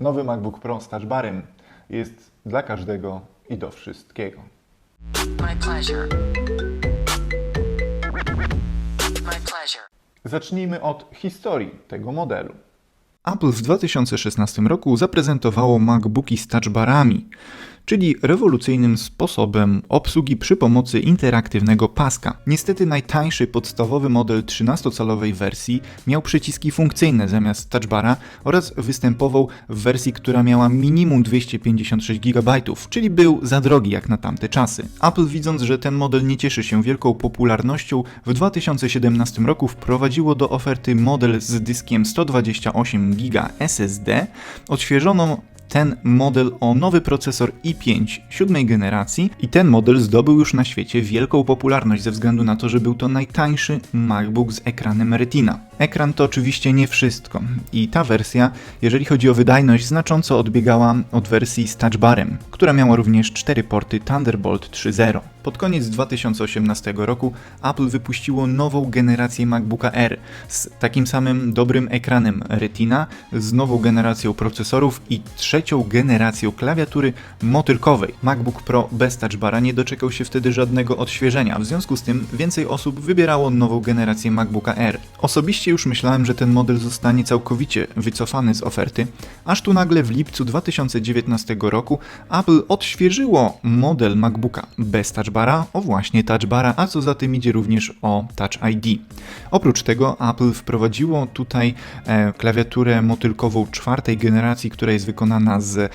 Nowy MacBook Pro z Touch Barem jest dla każdego i do wszystkiego. My pleasure. My pleasure. Zacznijmy od historii tego modelu. Apple w 2016 roku zaprezentowało MacBooki z touchbarami, czyli rewolucyjnym sposobem obsługi przy pomocy interaktywnego paska. Niestety najtańszy podstawowy model 13-calowej wersji miał przyciski funkcyjne zamiast touchbara oraz występował w wersji, która miała minimum 256 GB, czyli był za drogi jak na tamte czasy. Apple widząc, że ten model nie cieszy się wielką popularnością, w 2017 roku wprowadziło do oferty model z dyskiem 128 GB SSD, odświeżoną ten model o nowy procesor i5 siódmej generacji i ten model zdobył już na świecie wielką popularność ze względu na to, że był to najtańszy MacBook z ekranem Retina. Ekran to oczywiście nie wszystko i ta wersja, jeżeli chodzi o wydajność, znacząco odbiegała od wersji z touchbarem, która miała również cztery porty Thunderbolt 3.0. Pod koniec 2018 roku Apple wypuściło nową generację MacBooka R z takim samym dobrym ekranem Retina, z nową generacją procesorów i trzecią generacją klawiatury motylkowej. MacBook Pro bez touchbara nie doczekał się wtedy żadnego odświeżenia, w związku z tym więcej osób wybierało nową generację MacBooka R. Osobiście już myślałem, że ten model zostanie całkowicie wycofany z oferty, aż tu nagle w lipcu 2019 roku Apple odświeżyło model MacBooka bez touchbara o właśnie touchbara, a co za tym idzie również o Touch ID. Oprócz tego Apple wprowadziło tutaj e, klawiaturę motylkową czwartej generacji, która jest wykonana z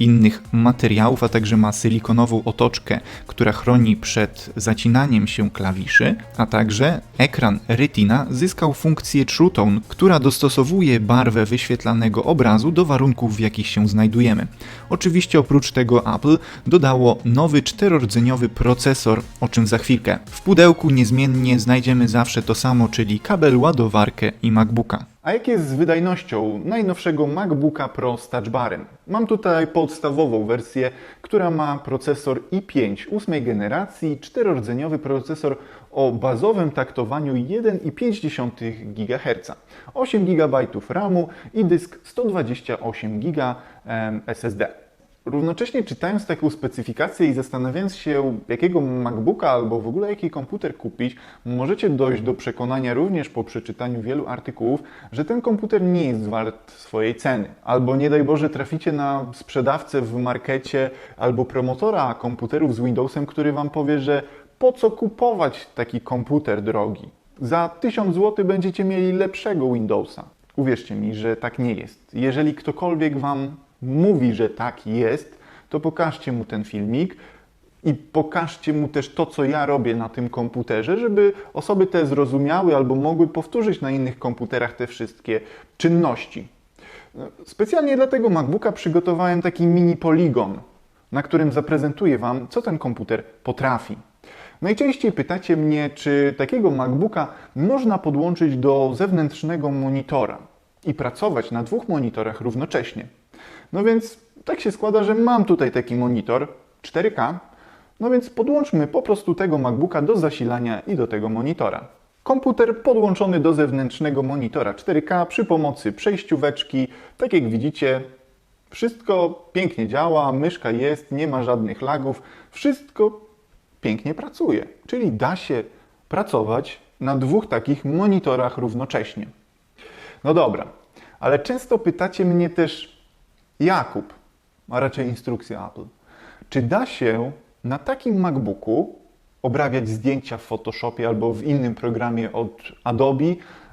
innych materiałów, a także ma silikonową otoczkę, która chroni przed zacinaniem się klawiszy, a także ekran Retina zyskał funkcję True Tone, która dostosowuje barwę wyświetlanego obrazu do warunków, w jakich się znajdujemy. Oczywiście oprócz tego Apple dodało nowy czterordzeniowy procesor, o czym za chwilkę. W pudełku niezmiennie znajdziemy zawsze to samo, czyli kabel, ładowarkę i MacBooka. A jak jest z wydajnością najnowszego MacBooka Pro z Touch? Mam tutaj podstawową wersję, która ma procesor i5 ósmej generacji, czterordzeniowy procesor o bazowym taktowaniu 1,5 GHz, 8 GB RAMu i dysk 128 GB SSD. Równocześnie czytając taką specyfikację i zastanawiając się, jakiego MacBooka albo w ogóle jaki komputer kupić, możecie dojść do przekonania również po przeczytaniu wielu artykułów, że ten komputer nie jest wart swojej ceny. Albo nie daj Boże traficie na sprzedawcę w markecie albo promotora komputerów z Windowsem, który Wam powie, że po co kupować taki komputer drogi? Za 1000 zł będziecie mieli lepszego Windowsa. Uwierzcie mi, że tak nie jest. Jeżeli ktokolwiek Wam mówi, że tak jest, to pokażcie mu ten filmik i pokażcie mu też to, co ja robię na tym komputerze, żeby osoby te zrozumiały albo mogły powtórzyć na innych komputerach te wszystkie czynności. Specjalnie dla tego MacBooka przygotowałem taki mini poligon, na którym zaprezentuję Wam, co ten komputer potrafi. Najczęściej pytacie mnie, czy takiego MacBooka można podłączyć do zewnętrznego monitora i pracować na dwóch monitorach równocześnie. No więc tak się składa, że mam tutaj taki monitor 4K, no więc podłączmy po prostu tego MacBooka do zasilania i do tego monitora. Komputer podłączony do zewnętrznego monitora 4K przy pomocy przejścióweczki. Tak jak widzicie, wszystko pięknie działa, myszka jest, nie ma żadnych lagów, wszystko pięknie pracuje. Czyli da się pracować na dwóch takich monitorach równocześnie. No dobra, ale często pytacie mnie też, Jakub, a raczej instrukcja Apple, czy da się na takim MacBooku obrabiać zdjęcia w Photoshopie albo w innym programie od Adobe,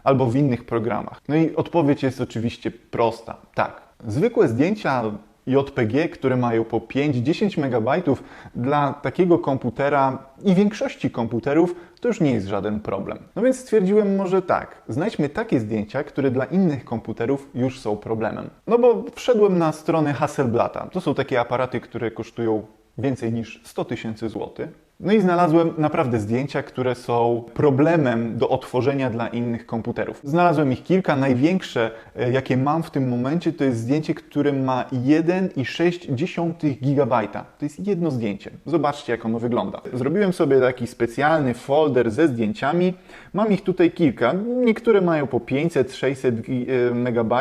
albo w innych programach? No i odpowiedź jest oczywiście prosta. Tak. Zwykłe zdjęcia JPG, które mają po 5-10 MB dla takiego komputera i większości komputerów, to już nie jest żaden problem. No więc stwierdziłem może tak, znajdźmy takie zdjęcia, które dla innych komputerów już są problemem. No bo wszedłem na stronę Hasselblata. To są takie aparaty, które kosztują więcej niż 100 tysięcy złotych. No i znalazłem naprawdę zdjęcia, które są problemem do otworzenia dla innych komputerów. Znalazłem ich kilka. Największe, e, jakie mam w tym momencie, to jest zdjęcie, które ma 1,6 GB. To jest jedno zdjęcie. Zobaczcie, jak ono wygląda. Zrobiłem sobie taki specjalny folder ze zdjęciami. Mam ich tutaj kilka. Niektóre mają po 500-600 MB,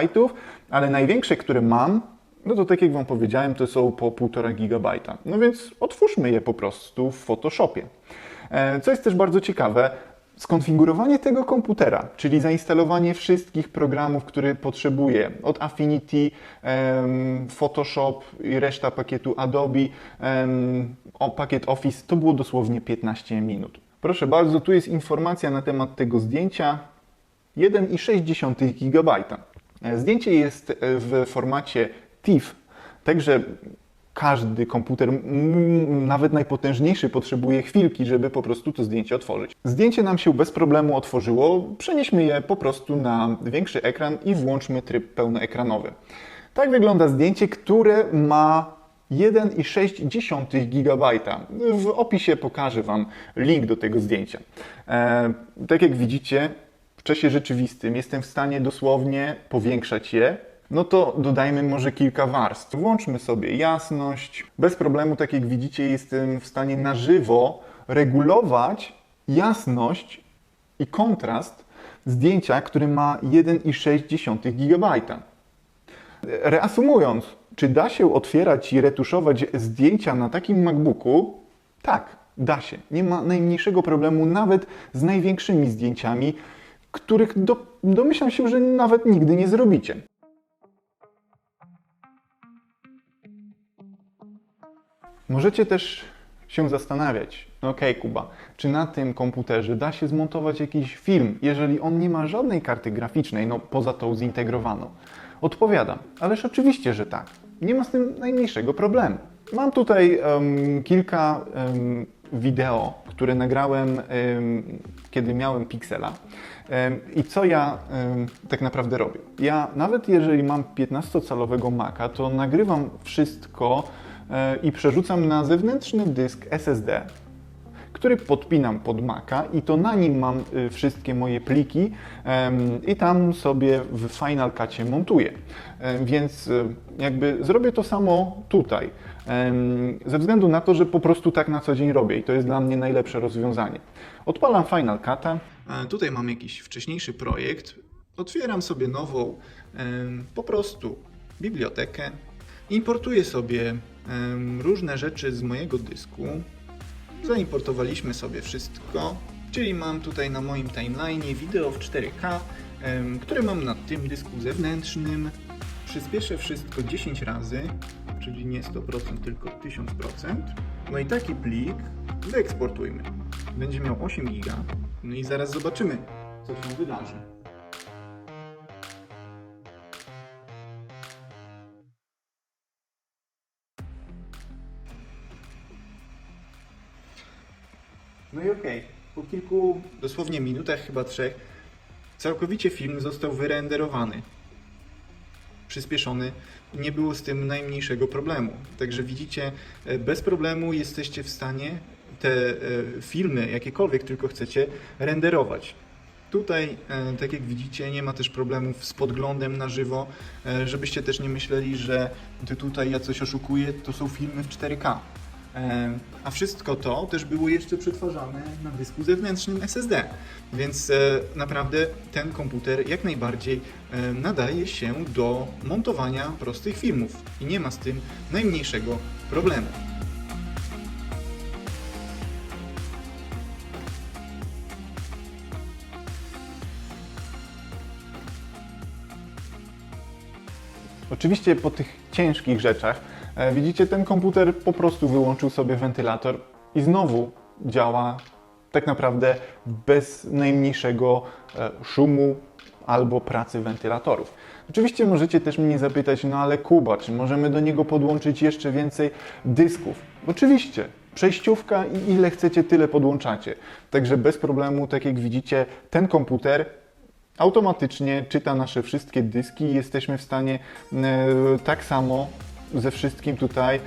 ale największe, które mam, No to tak jak Wam powiedziałem, to są po 1,5 GB. No więc otwórzmy je po prostu w Photoshopie. E, Co jest też bardzo ciekawe, skonfigurowanie tego komputera, czyli zainstalowanie wszystkich programów, które potrzebuję, od Affinity, Photoshop i reszta pakietu Adobe, o pakiet Office, to było dosłownie 15 minut. Proszę bardzo, tu jest informacja na temat tego zdjęcia. 1,6 GB. Zdjęcie jest e, w formacie TIFF, także każdy komputer, nawet najpotężniejszy, potrzebuje chwilki, żeby po prostu to zdjęcie otworzyć. Zdjęcie nam się bez problemu otworzyło, przenieśmy je po prostu na większy ekran i włączmy tryb pełnoekranowy. Tak wygląda zdjęcie, które ma 1,6 GB. W opisie pokażę Wam link do tego zdjęcia. E, tak jak widzicie, w czasie rzeczywistym jestem w stanie dosłownie powiększać je. No to dodajmy może kilka warstw. Włączmy sobie jasność. Bez problemu, tak jak widzicie, jestem w stanie na żywo regulować jasność i kontrast zdjęcia, które ma 1,6 GB. Reasumując, czy da się otwierać i retuszować zdjęcia na takim MacBooku? Tak, da się. Nie ma najmniejszego problemu nawet z największymi zdjęciami, których do, domyślam się, że nawet nigdy nie zrobicie. Możecie też się zastanawiać, no okej Kuba, czy na tym komputerze da się zmontować jakiś film, jeżeli on nie ma żadnej karty graficznej, no poza tą zintegrowaną? Odpowiadam, ależ oczywiście, że tak. Nie ma z tym najmniejszego problemu. Mam tutaj em, kilka em, wideo, które nagrałem, em, kiedy miałem Pixela. I co ja tak naprawdę robię? Ja nawet jeżeli mam 15-calowego Maca, to nagrywam wszystko i przerzucam na zewnętrzny dysk SSD, który podpinam pod Maca i to na nim mam y, wszystkie moje pliki i tam sobie w Final Cutie montuję. Em, Więc y, jakby zrobię to samo tutaj. Ze względu na to, że po prostu tak na co dzień robię i to jest dla mnie najlepsze rozwiązanie. Odpalam Final Cut'a. E, Tutaj mam jakiś wcześniejszy projekt. Otwieram sobie nową, po prostu bibliotekę. Importuję sobie różne rzeczy z mojego dysku. Zaimportowaliśmy sobie wszystko, czyli mam tutaj na moim timeline wideo w 4K, em, które mam na tym dysku zewnętrznym. Przyspieszę wszystko 10 razy, czyli nie 100%, tylko 1000%. No i taki plik wyeksportujmy. Będzie miał 8 giga. No i zaraz zobaczymy, co się wydarzy. No i okej, po kilku dosłownie minutach, chyba trzech, całkowicie film został wyrenderowany. Przyspieszony, nie było z tym najmniejszego problemu. Także widzicie, e, bez problemu jesteście w stanie te e, filmy, jakiekolwiek tylko chcecie, renderować. Tutaj, e, tak jak widzicie, nie ma też problemów z podglądem na żywo, żebyście też nie myśleli, że tutaj ja coś oszukuję, to są filmy w 4K. E, A wszystko to też było jeszcze przetwarzane na dysku zewnętrznym SSD, więc e, naprawdę ten komputer jak najbardziej e, nadaje się do montowania prostych filmów i nie ma z tym najmniejszego problemu. Oczywiście po tych ciężkich rzeczach, widzicie, ten komputer po prostu wyłączył sobie wentylator i znowu działa tak naprawdę bez najmniejszego e, szumu albo pracy wentylatorów. Oczywiście możecie też mnie zapytać, no ale Kuba, czy możemy do niego podłączyć jeszcze więcej dysków? Oczywiście, przejściówka i ile chcecie, tyle podłączacie. Także bez problemu, tak jak widzicie, ten komputer automatycznie czyta nasze wszystkie dyski i jesteśmy w stanie e, tak samo ze wszystkim tutaj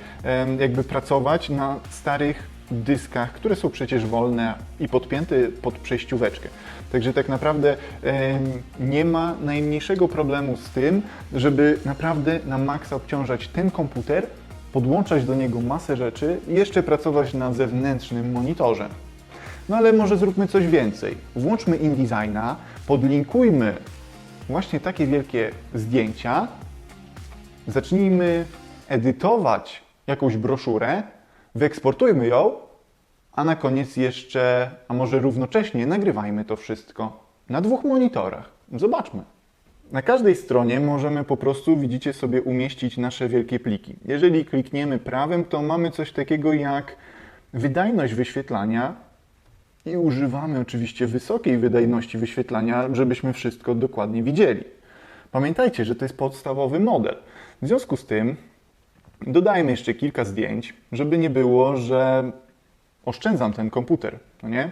jakby pracować na starych dyskach, które są przecież wolne i podpięte pod przejścióweczkę. Także tak naprawdę nie ma najmniejszego problemu z tym, żeby naprawdę na maksa obciążać ten komputer, podłączać do niego masę rzeczy i jeszcze pracować na zewnętrznym monitorze. No ale może zróbmy coś więcej. Włączmy InDesigna, podlinkujmy właśnie takie wielkie zdjęcia zacznijmy edytować jakąś broszurę, wyeksportujmy ją, a na koniec jeszcze, a może równocześnie nagrywajmy to wszystko na dwóch monitorach. Zobaczmy. Na każdej stronie możemy po prostu, widzicie sobie, umieścić nasze wielkie pliki. Jeżeli klikniemy prawym, to mamy coś takiego jak wydajność wyświetlania i używamy oczywiście wysokiej wydajności wyświetlania, żebyśmy wszystko dokładnie widzieli. Pamiętajcie, że to jest podstawowy model. W związku z tym dodajmy jeszcze kilka zdjęć, żeby nie było, że oszczędzam ten komputer, no nie?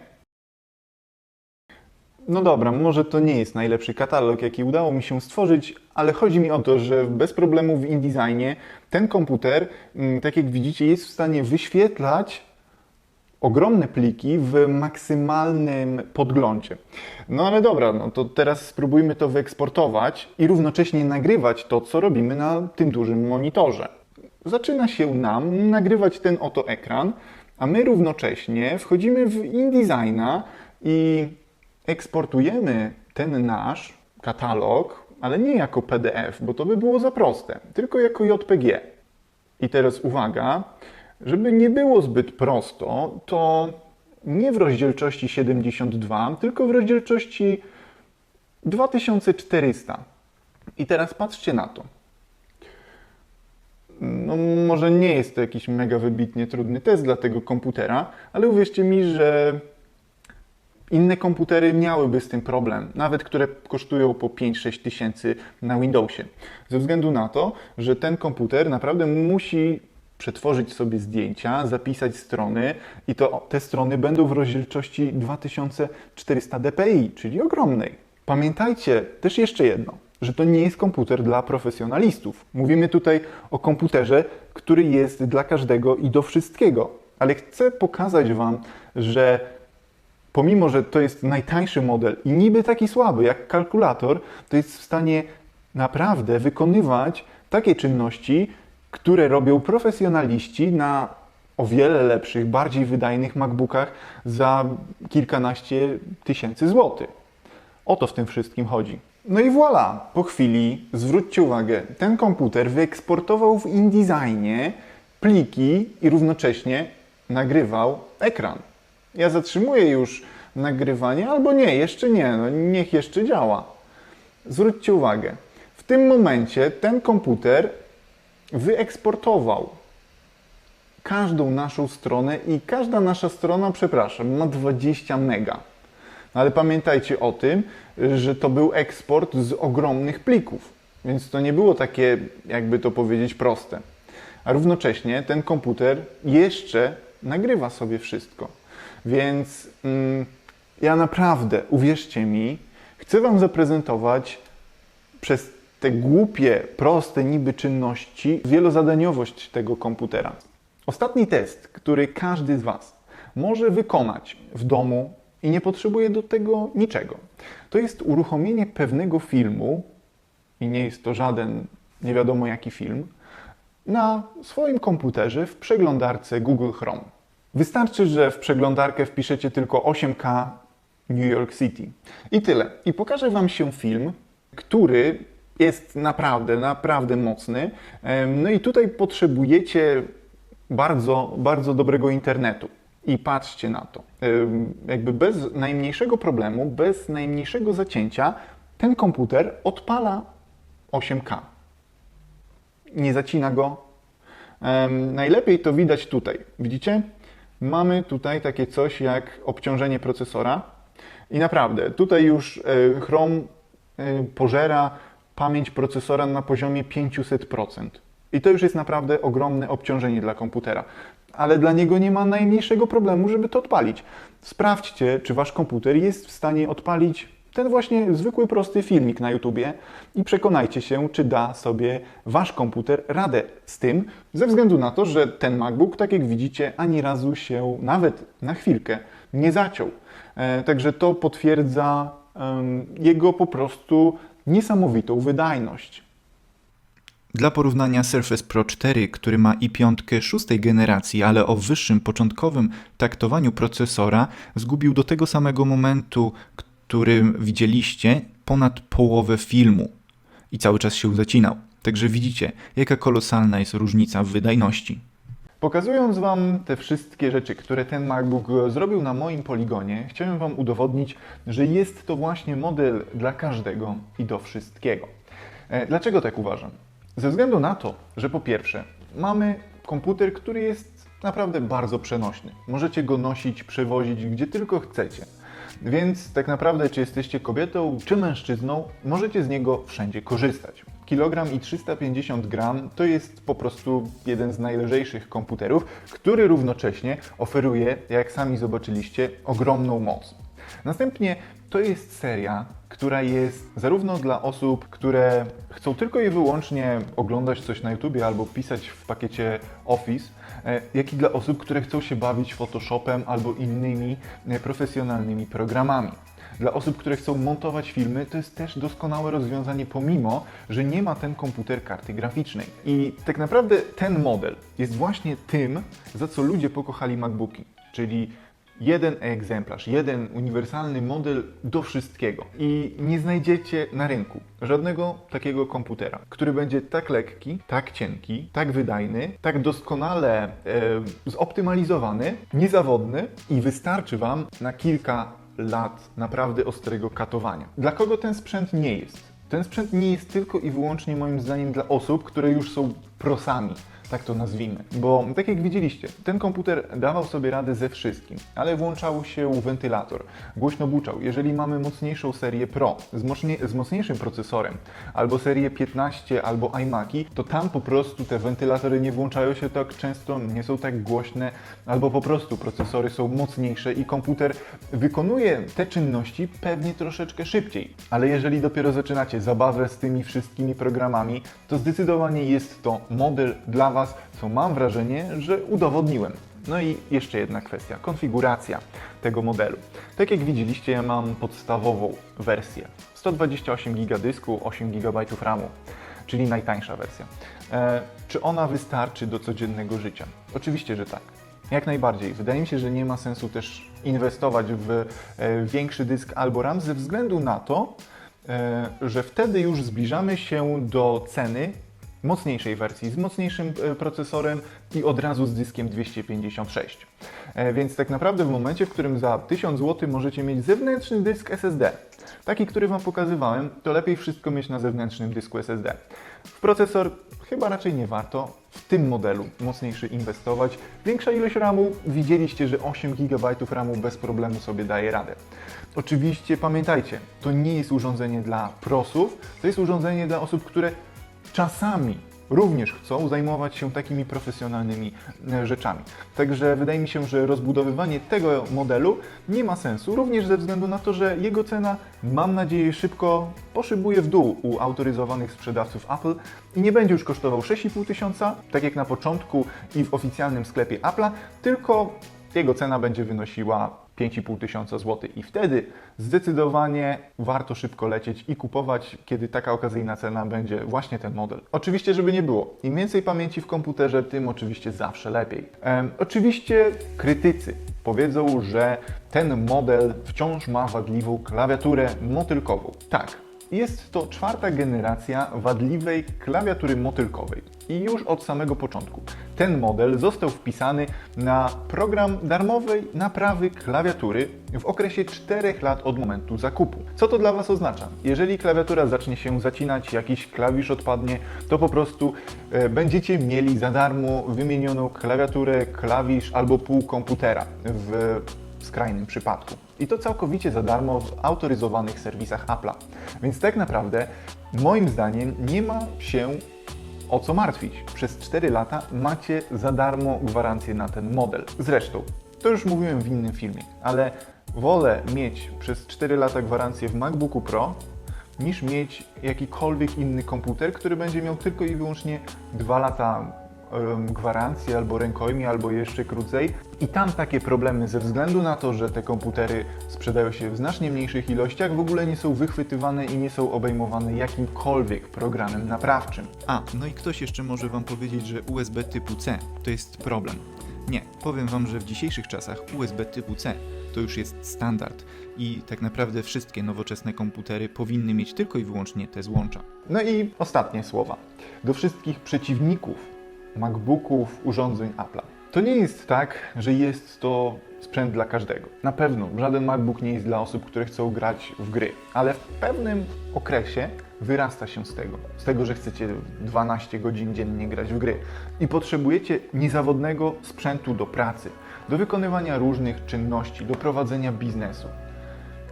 No dobra, może to nie jest najlepszy katalog, jaki udało mi się stworzyć, ale chodzi mi o to, że bez problemu w InDesignie ten komputer, mm, tak jak widzicie, jest w stanie wyświetlać ogromne pliki w maksymalnym podglądzie. No ale dobra, no to teraz spróbujmy to wyeksportować i równocześnie nagrywać to, co robimy na tym dużym monitorze. Zaczyna się nam nagrywać ten oto ekran, a my równocześnie wchodzimy w InDesigna i eksportujemy ten nasz katalog, ale nie jako PDF, bo to by było za proste, tylko jako JPG. I teraz uwaga, żeby nie było zbyt prosto, to nie w rozdzielczości 72, tylko w rozdzielczości 2400. I teraz patrzcie na to. No, może nie jest to jakiś mega wybitnie trudny test dla tego komputera, ale uwierzcie mi, że inne komputery miałyby z tym problem, nawet które kosztują po 5-6 tysięcy na Windowsie. Ze względu na to, że ten komputer naprawdę musi przetworzyć sobie zdjęcia, zapisać strony i to te strony będą w rozdzielczości 2400 dpi, czyli ogromnej. Pamiętajcie też jeszcze jedno, że to nie jest komputer dla profesjonalistów. Mówimy tutaj o komputerze, który jest dla każdego i do wszystkiego. Ale chcę pokazać Wam, że pomimo, że to jest najtańszy model i niby taki słaby jak kalkulator, to jest w stanie naprawdę wykonywać takie czynności, które robią profesjonaliści na o wiele lepszych, bardziej wydajnych MacBookach za kilkanaście tysięcy złotych. O to w tym wszystkim chodzi. No i voilà, po chwili, zwróćcie uwagę, ten komputer wyeksportował w InDesignie pliki i równocześnie nagrywał ekran. Ja zatrzymuję już nagrywanie, albo nie, jeszcze nie, no niech jeszcze działa. Zwróćcie uwagę, w tym momencie ten komputer wyeksportował każdą naszą stronę i każda nasza strona, przepraszam, ma 20 mega. No Ale pamiętajcie o tym, że to był eksport z ogromnych plików, więc to nie było takie, jakby to powiedzieć, proste. A równocześnie ten komputer jeszcze nagrywa sobie wszystko. Więc mm, ja naprawdę, uwierzcie mi, chcę Wam zaprezentować przez te głupie, proste niby czynności wielozadaniowość tego komputera. Ostatni test, który każdy z Was może wykonać w domu i nie potrzebuje do tego niczego, to jest uruchomienie pewnego filmu, i nie jest to żaden nie wiadomo jaki film, na swoim komputerze w przeglądarce Google Chrome. Wystarczy, że w przeglądarkę wpiszecie tylko 8K New York City. I tyle. I pokażę Wam się film, który jest naprawdę, naprawdę mocny. No i tutaj potrzebujecie bardzo, bardzo dobrego internetu. I patrzcie na to. Jakby bez najmniejszego problemu, bez najmniejszego zacięcia, ten komputer odpala 8K. Nie zacina go. Najlepiej to widać tutaj. Widzicie? Mamy tutaj takie coś jak obciążenie procesora. I naprawdę, tutaj już e, Chrome e, pożera pamięć procesora na poziomie 500%. I to już jest naprawdę ogromne obciążenie dla komputera. Ale dla niego nie ma najmniejszego problemu, żeby to odpalić. Sprawdźcie, czy wasz komputer jest w stanie odpalić ten właśnie zwykły, prosty filmik na YouTubie i przekonajcie się, czy da sobie wasz komputer radę z tym, ze względu na to, że ten MacBook, tak jak widzicie, ani razu się nawet na chwilkę nie zaciął. E, Także to potwierdza jego po prostu niesamowitą wydajność. Dla porównania Surface Pro 4, który ma i5 szóstej generacji, ale o wyższym początkowym taktowaniu procesora, zgubił do tego samego momentu, którym widzieliście, ponad połowę filmu i cały czas się zacinał. Także widzicie, jaka kolosalna jest różnica w wydajności. Pokazując Wam te wszystkie rzeczy, które ten MacBook zrobił na moim poligonie, chciałem Wam udowodnić, że jest to właśnie model dla każdego i do wszystkiego. E, Dlaczego tak uważam? Ze względu na to, że po pierwsze, mamy komputer, który jest naprawdę bardzo przenośny. Możecie go nosić, przewozić gdzie tylko chcecie. Więc tak naprawdę, czy jesteście kobietą, czy mężczyzną, możecie z niego wszędzie korzystać. Kilogram i 350 gram to jest po prostu jeden z najlżejszych komputerów, który równocześnie oferuje, jak sami zobaczyliście, ogromną moc. Następnie to jest seria, która jest zarówno dla osób, które chcą tylko i wyłącznie oglądać coś na YouTube albo pisać w pakiecie Office, e, jak i dla osób, które chcą się bawić Photoshopem albo innymi e, profesjonalnymi programami. Dla osób, które chcą montować filmy, to jest też doskonałe rozwiązanie, pomimo, że nie ma ten komputer karty graficznej. I tak naprawdę ten model jest właśnie tym, za co ludzie pokochali MacBooki, czyli jeden egzemplarz, jeden uniwersalny model do wszystkiego. I nie znajdziecie na rynku żadnego takiego komputera, który będzie tak lekki, tak cienki, tak wydajny, tak doskonale e, zoptymalizowany, niezawodny i wystarczy Wam na kilka lat naprawdę ostrego katowania. Dla kogo ten sprzęt nie jest? Ten sprzęt nie jest tylko i wyłącznie moim zdaniem dla osób, które już są prosami, tak to nazwijmy. Bo tak jak widzieliście, ten komputer dawał sobie radę ze wszystkim, ale włączał się wentylator, głośno buczał. Jeżeli mamy mocniejszą serię Pro z, z mocniejszym procesorem, albo serię 15, albo iMaki, to tam po prostu te wentylatory nie włączają się tak często, nie są tak głośne, albo po prostu procesory są mocniejsze i komputer wykonuje te czynności pewnie troszeczkę szybciej. Ale jeżeli dopiero zaczynacie zabawę z tymi wszystkimi programami, to zdecydowanie jest to model dla Was, co mam wrażenie, że udowodniłem. No i jeszcze jedna kwestia, konfiguracja tego modelu. Tak jak widzieliście, ja mam podstawową wersję. 128 GB dysku, 8 GB RAMu, czyli najtańsza wersja. E, czy ona wystarczy do codziennego życia? Oczywiście, że tak. Jak najbardziej. Wydaje mi się, że nie ma sensu też inwestować w e, większy dysk albo RAM ze względu na to, e, że wtedy już zbliżamy się do ceny mocniejszej wersji, z mocniejszym e, procesorem i od razu z dyskiem 256. E, Więc tak naprawdę w momencie, w którym za 1000 zł możecie mieć zewnętrzny dysk SSD, taki, który Wam pokazywałem, to lepiej wszystko mieć na zewnętrznym dysku SSD. W procesor chyba raczej nie warto w tym modelu mocniejszy inwestować. Większa ilość RAMu, widzieliście, że 8 GB RAMu bez problemu sobie daje radę. Oczywiście pamiętajcie, to nie jest urządzenie dla prosów, to jest urządzenie dla osób, które czasami również chcą zajmować się takimi profesjonalnymi e, rzeczami. Także wydaje mi się, że rozbudowywanie tego modelu nie ma sensu, również ze względu na to, że jego cena, mam nadzieję, szybko poszybuje w dół u autoryzowanych sprzedawców Apple i nie będzie już kosztował 6,5 tysiąca, tak jak na początku i w oficjalnym sklepie Apple'a, tylko jego cena będzie wynosiła 5,5 tysiąca złotych i wtedy zdecydowanie warto szybko lecieć i kupować, kiedy taka okazyjna cena będzie właśnie ten model. Oczywiście, żeby nie było. Im więcej pamięci w komputerze, tym oczywiście zawsze lepiej. Em, oczywiście krytycy powiedzą, że ten model wciąż ma wadliwą klawiaturę motylkową. Tak, jest to czwarta generacja wadliwej klawiatury motylkowej i już od samego początku. Ten model został wpisany na program darmowej naprawy klawiatury w okresie 4 lat od momentu zakupu. Co to dla Was oznacza? Jeżeli klawiatura zacznie się zacinać, jakiś klawisz odpadnie, to po prostu e, będziecie mieli za darmo wymienioną klawiaturę, klawisz albo pół komputera w w skrajnym przypadku. I to całkowicie za darmo w autoryzowanych serwisach Apple'a. Więc tak naprawdę, moim zdaniem, nie ma się o co martwić. Przez 4 lata macie za darmo gwarancję na ten model. Zresztą, to już mówiłem w innym filmie, ale wolę mieć przez 4 lata gwarancję w MacBooku Pro, niż mieć jakikolwiek inny komputer, który będzie miał tylko i wyłącznie 2 lata em, gwarancji albo rękojmi, albo jeszcze krócej. I tam takie problemy ze względu na to, że te komputery sprzedają się w znacznie mniejszych ilościach, w ogóle nie są wychwytywane i nie są obejmowane jakimkolwiek programem naprawczym. A, no i ktoś jeszcze może Wam powiedzieć, że USB typu C to jest problem. Nie, powiem Wam, że w dzisiejszych czasach USB typu C to już jest standard i tak naprawdę wszystkie nowoczesne komputery powinny mieć tylko i wyłącznie te złącza. No i ostatnie słowa. Do wszystkich przeciwników MacBooków, urządzeń Apple'a. To nie jest tak, że jest to sprzęt dla każdego. Na pewno żaden MacBook nie jest dla osób, które chcą grać w gry, ale w pewnym okresie wyrasta się z tego. Z tego, że chcecie 12 godzin dziennie grać w gry i potrzebujecie niezawodnego sprzętu do pracy, do wykonywania różnych czynności, do prowadzenia biznesu.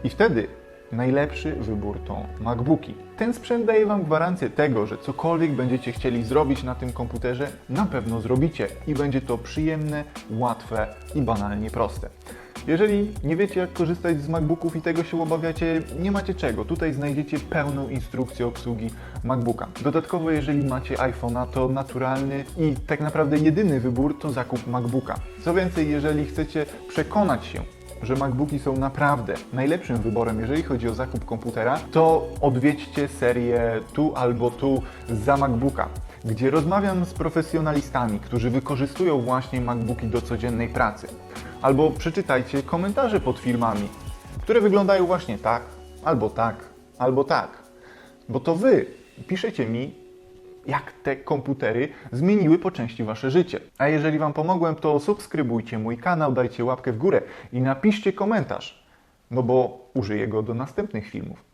I wtedy najlepszy wybór to MacBooki. Ten sprzęt daje Wam gwarancję tego, że cokolwiek będziecie chcieli zrobić na tym komputerze, na pewno zrobicie i będzie to przyjemne, łatwe i banalnie proste. Jeżeli nie wiecie jak korzystać z MacBooków i tego się obawiacie, nie macie czego. Tutaj znajdziecie pełną instrukcję obsługi MacBooka. Dodatkowo jeżeli macie iPhone'a, to naturalny i tak naprawdę jedyny wybór to zakup MacBooka. Co więcej, jeżeli chcecie przekonać się, że MacBooki są naprawdę najlepszym wyborem, jeżeli chodzi o zakup komputera, to odwiedźcie serię tu albo tu za MacBooka, gdzie rozmawiam z profesjonalistami, którzy wykorzystują właśnie MacBooki do codziennej pracy. Albo przeczytajcie komentarze pod filmami, które wyglądają właśnie tak, albo tak, albo tak. Bo to wy piszecie mi, jak te komputery zmieniły po części wasze życie. A jeżeli wam pomogłem, to subskrybujcie mój kanał, dajcie łapkę w górę i napiszcie komentarz, no bo użyję go do następnych filmów.